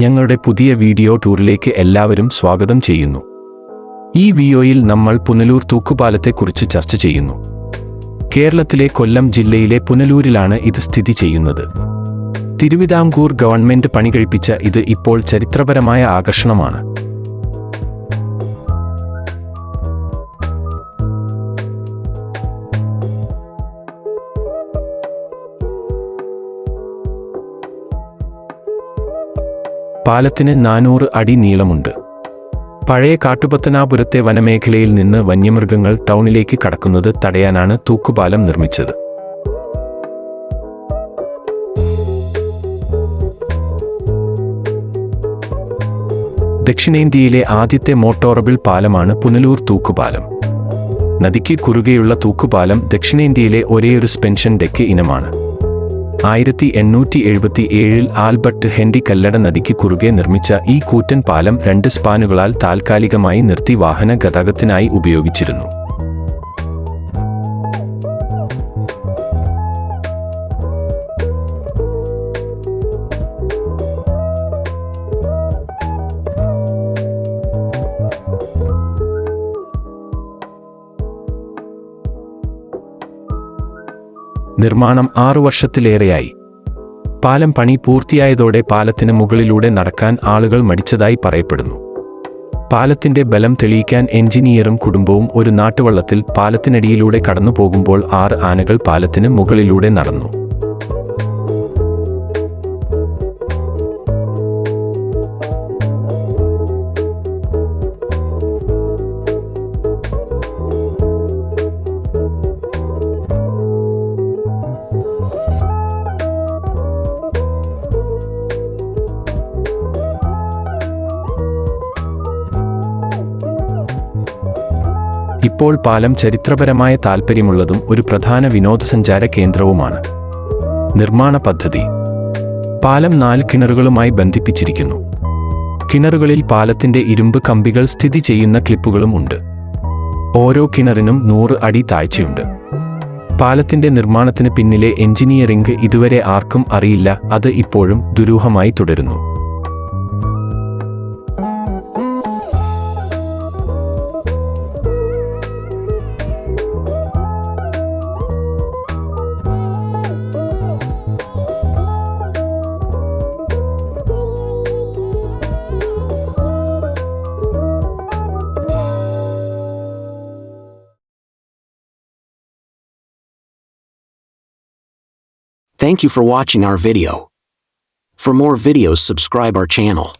ഞങ്ങളുടെ പുതിയ വീഡിയോ ടൂറിലേക്ക് എല്ലാവരും സ്വാഗതം ചെയ്യുന്നു. ഈ വീഡിയോയിൽ നമ്മൾ പുനലൂർ തൂക്കുപാലത്തെക്കുറിച്ച് ചർച്ച ചെയ്യുന്നു. കേരളത്തിലെ കൊല്ലം ജില്ലയിലെ പുനലൂരിലാണ് ഇത് സ്ഥിതി ചെയ്യുന്നത്. തിരുവിതാംകൂർ ഗവൺമെന്റ് പണികഴിപ്പിച്ച ഇത് ഇപ്പോൾ ചരിത്രപരമായ ആകർഷണമാണ്. പാലത്തിന് നാനൂറ് അടി നീളമുണ്ട്. പഴയ കാട്ടുപത്തനാപുരത്തെ വനമേഖലയിൽ നിന്ന് വന്യമൃഗങ്ങൾ ടൗണിലേക്ക് കടക്കുന്നത് തടയാനാണ് തൂക്കുപാലം നിർമ്മിച്ചത്. ദക്ഷിണേന്ത്യയിലെ ആദ്യത്തെ മോട്ടോറബിൾ പാലമാണ് പുനലൂർ തൂക്കുപാലം. നദിക്ക് കുറുകെയുള്ള തൂക്കുപാലം ദക്ഷിണേന്ത്യയിലെ ഒരേയൊരു സ്പെൻഷൻ ഡെക്ക് ഇനമാണ്. ആയിരത്തി എണ്ണൂറ്റി എഴുപത്തി ഏഴിൽ ആൽബർട്ട് ഹെൻറി കല്ലട നദിക്ക് കുറുകെ നിർമ്മിച്ച ഈ കൂറ്റൻ പാലം രണ്ട് സ്പാനുകളാൽ താൽക്കാലികമായി നിർത്തി വാഹന ഗതാഗതത്തിനായി ഉപയോഗിച്ചിരുന്നു. നിർമ്മാണം ആറു വർഷത്തിലേറെയായി. പാലം പണി പൂർത്തിയായതോടെ പാലത്തിന് മുകളിലൂടെ നടക്കാൻ ആളുകൾ മടിച്ചതായി പറയപ്പെടുന്നു. പാലത്തിന്റെ ബലം തെളിയിക്കാൻ എഞ്ചിനീയറും കുടുംബവും ഒരു നാട്ടുവള്ളത്തിൽ പാലത്തിനടിയിലൂടെ കടന്നു പോകുമ്പോൾ ആറ് ആനകൾ പാലത്തിന് മുകളിലൂടെ നടന്നു. ഇപ്പോൾ പാലം ചരിത്രപരമായ താൽപ്പര്യമുള്ളതും ഒരു പ്രധാന വിനോദസഞ്ചാര കേന്ദ്രവുമാണ്. നിർമ്മാണ പദ്ധതി. പാലം നാല് കിണറുകളുമായി ബന്ധിപ്പിച്ചിരിക്കുന്നു. കിണറുകളിൽ പാലത്തിന്റെ ഇരുമ്പ് കമ്പികൾ സ്ഥിതി ചെയ്യുന്ന ക്ലിപ്പുകളും ഉണ്ട്. ഓരോ കിണറിനും നൂറ് അടി താഴ്ചയുണ്ട്. പാലത്തിന്റെ നിർമ്മാണത്തിന് പിന്നിലെ എഞ്ചിനീയറിംഗ് ഇതുവരെ ആർക്കും അറിയില്ല അത് ഇപ്പോഴും ദുരൂഹമായി തുടരുന്നു. Thank you for watching our video. For more videos subscribe our channel.